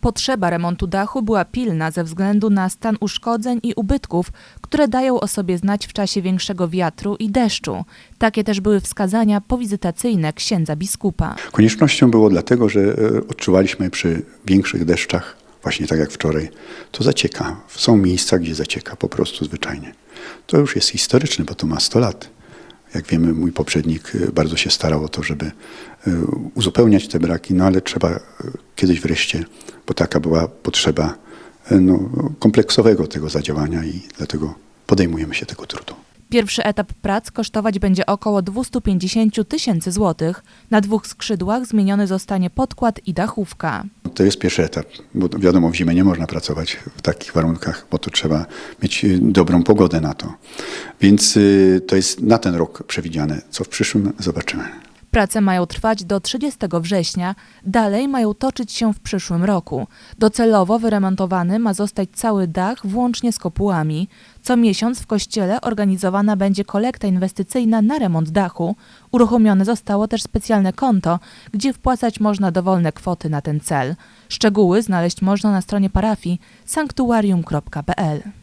Potrzeba remontu dachu była pilna ze względu na stan uszkodzeń i ubytków, które dają o sobie znać w czasie większego wiatru i deszczu. Takie też były wskazania powizytacyjne księdza biskupa. Koniecznością było dlatego, że e, odczuwaliśmy przy większych deszczach, właśnie tak jak wczoraj, to zacieka. Są miejsca, gdzie zacieka po prostu zwyczajnie. To już jest historyczne, bo to ma 100 lat. Jak wiemy, mój poprzednik e, bardzo się starał o to, żeby e, uzupełniać te braki, no ale trzeba e, kiedyś wreszcie, bo taka była potrzeba no, kompleksowego tego zadziałania i dlatego podejmujemy się tego trudu. Pierwszy etap prac kosztować będzie około 250 tysięcy złotych. Na dwóch skrzydłach zmieniony zostanie podkład i dachówka. To jest pierwszy etap, bo wiadomo, w zimę nie można pracować w takich warunkach, bo to trzeba mieć y, dobrą pogodę na to. Więc y, to jest na ten rok przewidziane. Co w przyszłym zobaczymy. Prace mają trwać do 30 września, dalej mają toczyć się w przyszłym roku. Docelowo wyremontowany ma zostać cały dach włącznie z kopułami. Co miesiąc w kościele organizowana będzie kolekta inwestycyjna na remont dachu. Uruchomione zostało też specjalne konto, gdzie wpłacać można dowolne kwoty na ten cel. Szczegóły znaleźć można na stronie parafii sanktuarium.pl.